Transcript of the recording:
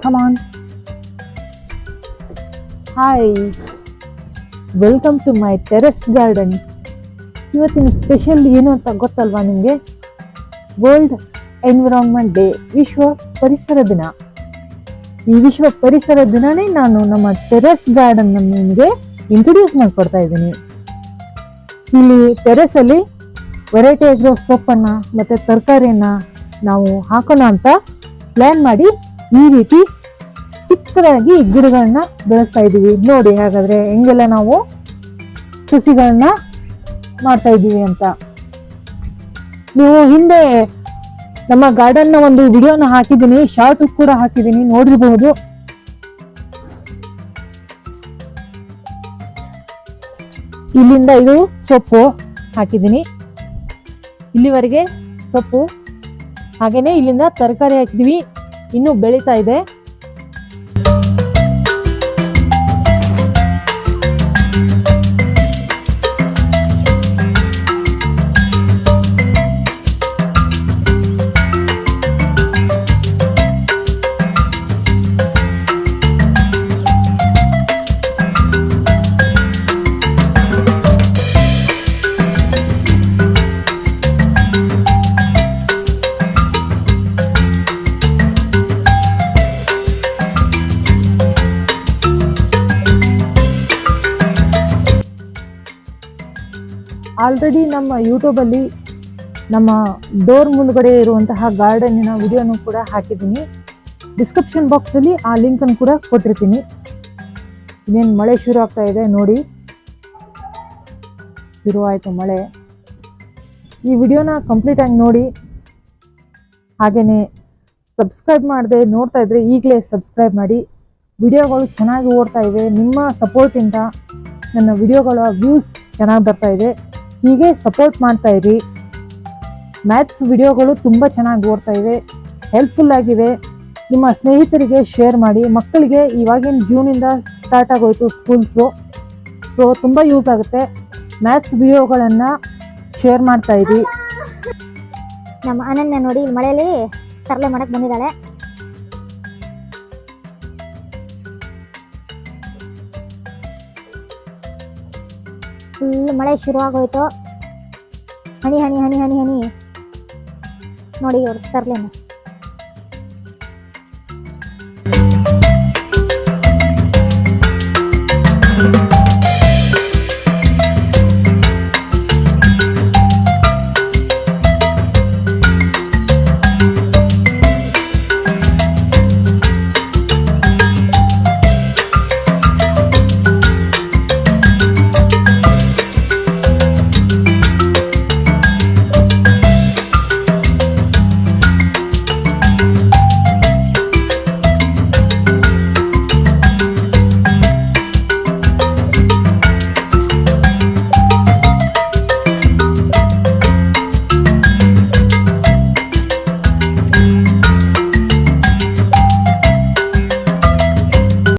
Hi come on hi welcome to my terrace garden ಇವತ್ತಿನ special ಏನು ಅಂತ ಗೊತ್ತಲ್ವಾ ನಿಮಗೆ? ವರ್ಲ್ಡ್ ಎನ್ವಿರಾನ್ಮೆಂಟ್ ಡೇ ವಿಶ್ವ ಪರಿಸರ ದಿನ. ಈ ವಿಶ್ವ ಪರಿಸರ ದಿನನೇ ನಾನು ನಮ್ಮ ಟೆರೆಸ್ ಗಾರ್ಡನ್ ನಿಮಗೆ ಇಂಟ್ರೊಡ್ಯೂಸ್ ಮಾಡಿಕೊಡ್ತಾ ಇದ್ದೀನಿ. ಇಲ್ಲಿ ಟೆರೆಸಲ್ಲಿ ವೆರೈಟಿ ಆಗಿರೋ ಸೊಪ್ಪನ್ನು ಮತ್ತೆ ತರಕಾರಿಯನ್ನ ನಾವು ಹಾಕೋಣ ಅಂತ ಪ್ಲ್ಯಾನ್ ಮಾಡಿ ಈ ರೀತಿ ಚಿಕ್ಕದಾಗಿ ಗಿಡಗಳನ್ನ ಬೆಳೆಸ್ತಾ ಇದ್ದೀವಿ. ನೋಡಿ ಹಾಗಾದ್ರೆ ಹೆಂಗೆಲ್ಲ ನಾವು ಸಸಿಗಳನ್ನ ಮಾಡ್ತಾ ಇದ್ದೀವಿ ಅಂತ. ನೀವು ಹಿಂದೆ ನಮ್ಮ ಗಾರ್ಡನ್ನ ಒಂದು ವಿಡಿಯೋನ ಹಾಕಿದ್ದೀನಿ. ಶಾರ್ಟ್ ಕೂಡ ಹಾಕಿದ್ದೀನಿ. ನೋಡಿರಬಹುದು ಇಲ್ಲಿಂದ ಇದು ಸೊಪ್ಪು ಹಾಕಿದ್ದೀನಿ. ಇಲ್ಲಿವರೆಗೆ ಸೊಪ್ಪು ಹಾಗೇನೆ ಇಲ್ಲಿಂದ ತರಕಾರಿ ಹಾಕಿದ್ವಿ ಇನ್ನೂ ಬೆಳೀತಾ ಇದೆ. ಆಲ್ರೆಡಿ ನಮ್ಮ ಯೂಟ್ಯೂಬಲ್ಲಿ ನಮ್ಮ ಡೋರ್ ಮುಂದ್ಗಡೆ ಇರುವಂತಹ ಗಾರ್ಡನ್ನಿನ ವಿಡಿಯೋನು ಕೂಡ ಹಾಕಿದ್ದೀನಿ. ಡಿಸ್ಕ್ರಿಪ್ಷನ್ ಬಾಕ್ಸಲ್ಲಿ ಆ ಲಿಂಕನ್ನು ಕೂಡ ಕೊಟ್ಟಿರ್ತೀನಿ. ಇನ್ನೇನು ಮಳೆ ಶುರು ಆಗ್ತಾ ಇದೆ ನೋಡಿ. ಶುರುವಾಯಿತು ಮಳೆ. ಈ ವಿಡಿಯೋನ ಕಂಪ್ಲೀಟಾಗಿ ನೋಡಿ. ಹಾಗೆಯೇ ಸಬ್ಸ್ಕ್ರೈಬ್ ಮಾಡದೆ ನೋಡ್ತಾ ಇದ್ರೆ ಈಗಲೇ ಸಬ್ಸ್ಕ್ರೈಬ್ ಮಾಡಿ. ವಿಡಿಯೋಗಳು ಚೆನ್ನಾಗಿ ಓಡ್ತಾ ಇವೆ. ನಿಮ್ಮ ಸಪೋರ್ಟಿಂದ ನನ್ನ ವಿಡಿಯೋಗಳ ವ್ಯೂಸ್ ಚೆನ್ನಾಗಿ ಬರ್ತಾ ಇದೆ. ಹೀಗೆ ಸಪೋರ್ಟ್ ಮಾಡ್ತಾ ಇರಿ. ಮ್ಯಾಥ್ಸ್ ವಿಡಿಯೋಗಳು ತುಂಬ ಚೆನ್ನಾಗಿ ಓಡ್ತಾ ಇವೆ. ಹೆಲ್ಪ್ಫುಲ್ ಆಗಿವೆ. ನಿಮ್ಮ ಸ್ನೇಹಿತರಿಗೆ ಶೇರ್ ಮಾಡಿ. ಮಕ್ಕಳಿಗೆ ಇವಾಗಿನ ಜೂನಿಂದ ಸ್ಟಾರ್ಟ್ ಆಗೋಯ್ತು ಸ್ಕೂಲ್ಸು ಸೊ ತುಂಬ ಯೂಸ್ ಆಗುತ್ತೆ. ಮ್ಯಾಥ್ಸ್ ವಿಡಿಯೋಗಳನ್ನು ಶೇರ್ ಮಾಡ್ತಾ ಇದ್ದೀವಿ ನಮ್ಮ ಅನನ್ಯ ನೋಡಿ ಮಳೆಯಲ್ಲಿ ತರಲೆ ಮಾಡೋಕ್ಕೆ ಬಂದಿದ್ದಾಳೆ. ಫುಲ್ ಮಳೆ ಶುರು ಆಗೋಯ್ತು ಹನಿ ಹನಿ ಹನಿ ಹನಿ ಹನಿ. ನೋಡಿ ಇವ್ರು ತರ್ಲೆನ.